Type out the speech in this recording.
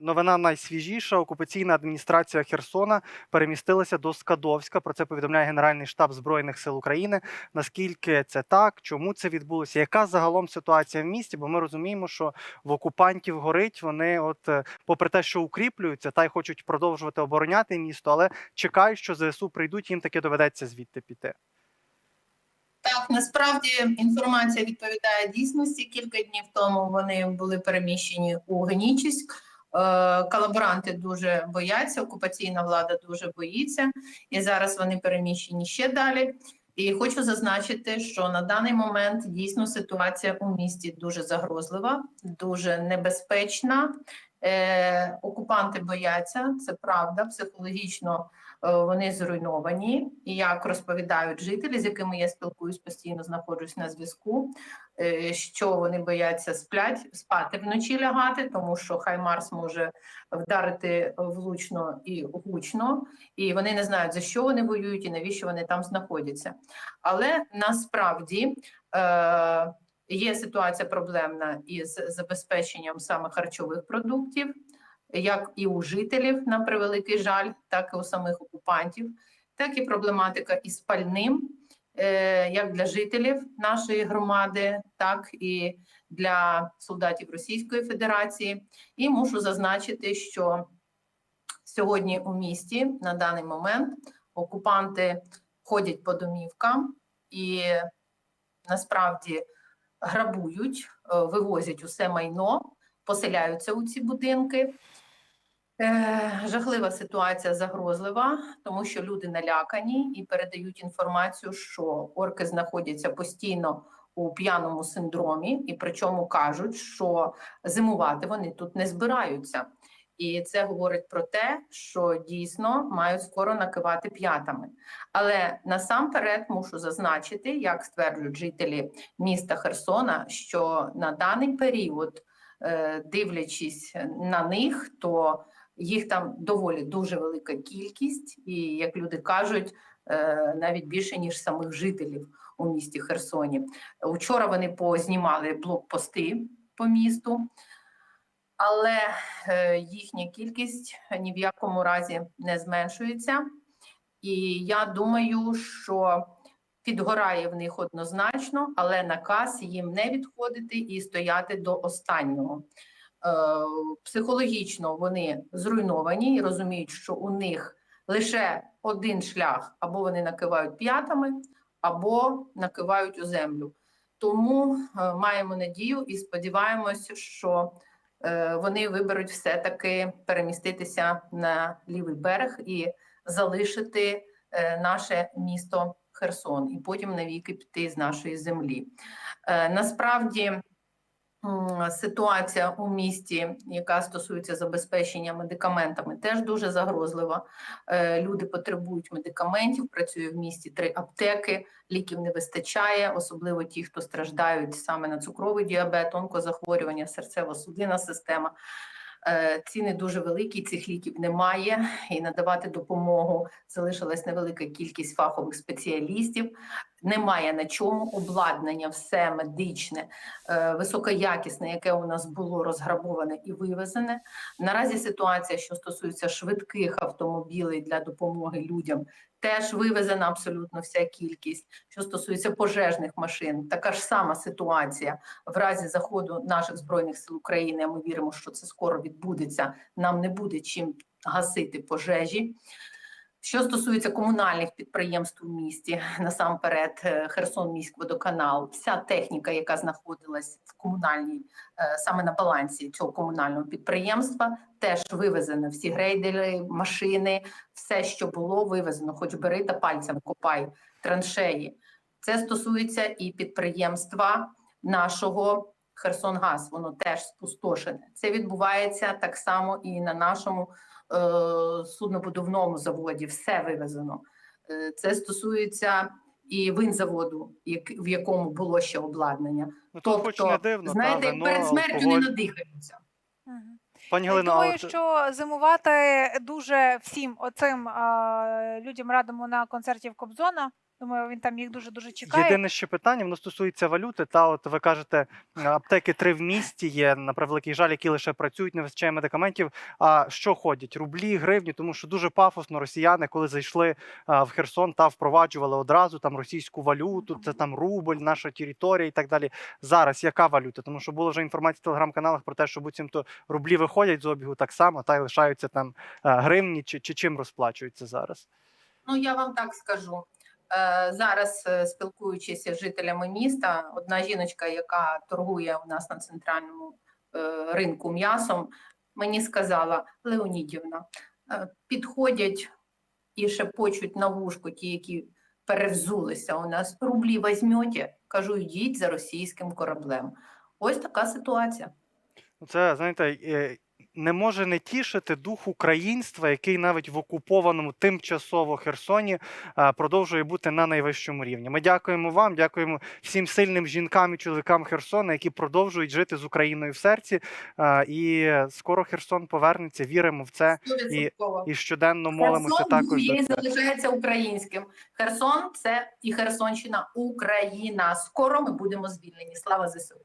Новина найсвіжіша. Окупаційна адміністрація Херсона перемістилася до Скадовська. Про це повідомляє Генеральний штаб Збройних сил України. Наскільки це так? Чому це відбулося? Яка загалом ситуація в місті? Бо ми розуміємо, що в окупантів горить. Вони, от, е, попри те, що укріплюються, та й хочуть продовжувати обороняти місто, але чекають, що ЗСУ прийдуть, їм таки доведеться звідти піти. Так, насправді інформація відповідає дійсності. Кілька днів тому вони були переміщені у Генічіськ. Е, Колаборанти дуже бояться, окупаційна влада дуже боїться, і зараз вони переміщені ще далі. І хочу зазначити, що на даний момент дійсно ситуація у місті дуже загрозлива, дуже небезпечна. Е, окупанти бояться, це правда, психологічно е, вони зруйновані. І як розповідають жителі, з якими я спілкуюсь, постійно знаходжусь на зв'язку, е, що вони бояться сплять, спати вночі лягати, тому що хай Марс може вдарити влучно і гучно, і вони не знають за що вони воюють і навіщо вони там знаходяться. Але насправді. Е, Є ситуація проблемна із забезпеченням саме харчових продуктів, як і у жителів, на превеликий жаль, так і у самих окупантів, так і проблематика із пальним, е, як для жителів нашої громади, так і для солдатів Російської Федерації. І мушу зазначити, що сьогодні у місті на даний момент окупанти ходять по домівкам і насправді грабують, е, вивозять усе майно, поселяються у ці будинки. Е, Жахлива ситуація загрозлива, тому що люди налякані і передають інформацію, що орки знаходяться постійно у п'яному синдромі, і причому кажуть, що зимувати вони тут не збираються. І це говорить про те, що дійсно мають скоро накивати п'ятами. Але насамперед мушу зазначити, як стверджують жителі міста Херсона, що на даний період, е, дивлячись на них, то їх там доволі дуже велика кількість, і як люди кажуть, е, навіть більше ніж самих жителів у місті Херсоні. Учора вони познімали блокпости по місту. Але е, їхня кількість ні в якому разі не зменшується. І я думаю, що підгорає в них однозначно, але наказ їм не відходити і стояти до останнього. Е, психологічно вони зруйновані і розуміють, що у них лише один шлях: або вони накивають п'ятами, або накивають у землю. Тому е, маємо надію і сподіваємося, що вони виберуть все-таки переміститися на лівий берег і залишити е, наше місто Херсон, і потім навіки піти з нашої землі. Е, Насправді ситуація у місті, яка стосується забезпечення медикаментами, теж дуже загрозлива. Е, Люди потребують медикаментів, працює в місті три аптеки, ліків не вистачає, особливо ті, хто страждають саме на цукровий діабет, онкозахворювання, серцево-судинна система. Е, Ціни дуже великі, цих ліків немає, і надавати допомогу залишилась невелика кількість фахових спеціалістів. Немає на чому обладнання, все медичне, е, високоякісне, яке у нас було розграбоване і вивезене. Наразі ситуація, що стосується швидких автомобілей для допомоги людям, теж вивезена абсолютно вся кількість. Що стосується пожежних машин, така ж сама ситуація в разі заходу наших збройних сил України. Ми віримо, що це скоро відбудеться. Нам не буде чим гасити пожежі. Що стосується комунальних підприємств у місті, насамперед е, Херсон міськводоканал, вся техніка, яка знаходилась в комунальній е, саме на балансі цього комунального підприємства, теж вивезено. Всі грейдери, машини, все, що було вивезено, хоч бери та пальцем копай траншеї. Це стосується і підприємства нашого Херсонгаз. Воно теж спустошене. Це відбувається так само і на нашому суднобудовному заводі. Все вивезено. Е, Це стосується і винзаводу, в якому було ще обладнання. Ну, то хоч не дивно, знаєте, та, перед смертю алкоголь. не надихаються. Пані Я Галина, думаю, що зимувати дуже всім оцим а, людям радимо на концерті в Кобзона. Думаю, він там їх дуже дуже чекає. Єдине ще питання, воно стосується валюти. Та от ви кажете, е, аптеки три в місті є на превеликий жаль, які лише працюють, не вистачає медикаментів. А що ходять? Рублі, гривні, тому що дуже пафосно росіяни, коли зайшли е, в Херсон, та впроваджували одразу там російську валюту, це там рубль, наша територія і так далі. Зараз яка валюта? Тому що було вже інформація в телеграм-каналах про те, що буцімто рублі виходять з обігу так само, та й лишаються там е, гривні, чи, чи чим розплачуються зараз. Ну я вам так скажу. Е, Зараз, е, спілкуючись з жителями міста, одна жіночка, яка торгує у нас на центральному е, ринку м'ясом, мені сказала: Леонідівна, підходять і шепочуть на вушку ті, які перевзулися у нас. Рублі візьмете, кажу, йдіть за російським кораблем. Ось така ситуація. Ну, Це знаєте, не може не тішити дух українства, який навіть в окупованому тимчасово Херсоні е, продовжує бути на найвищому рівні. Ми дякуємо вам, дякуємо всім сильним жінкам і чоловікам Херсона, які продовжують жити з Україною в серці. Е, І скоро Херсон повернеться. Віримо в це 100%. і щоденно молимося Херсон також. і це. залишається українським. Херсон це і Херсонщина Україна. Скоро ми будемо звільнені. Слава ЗСУ.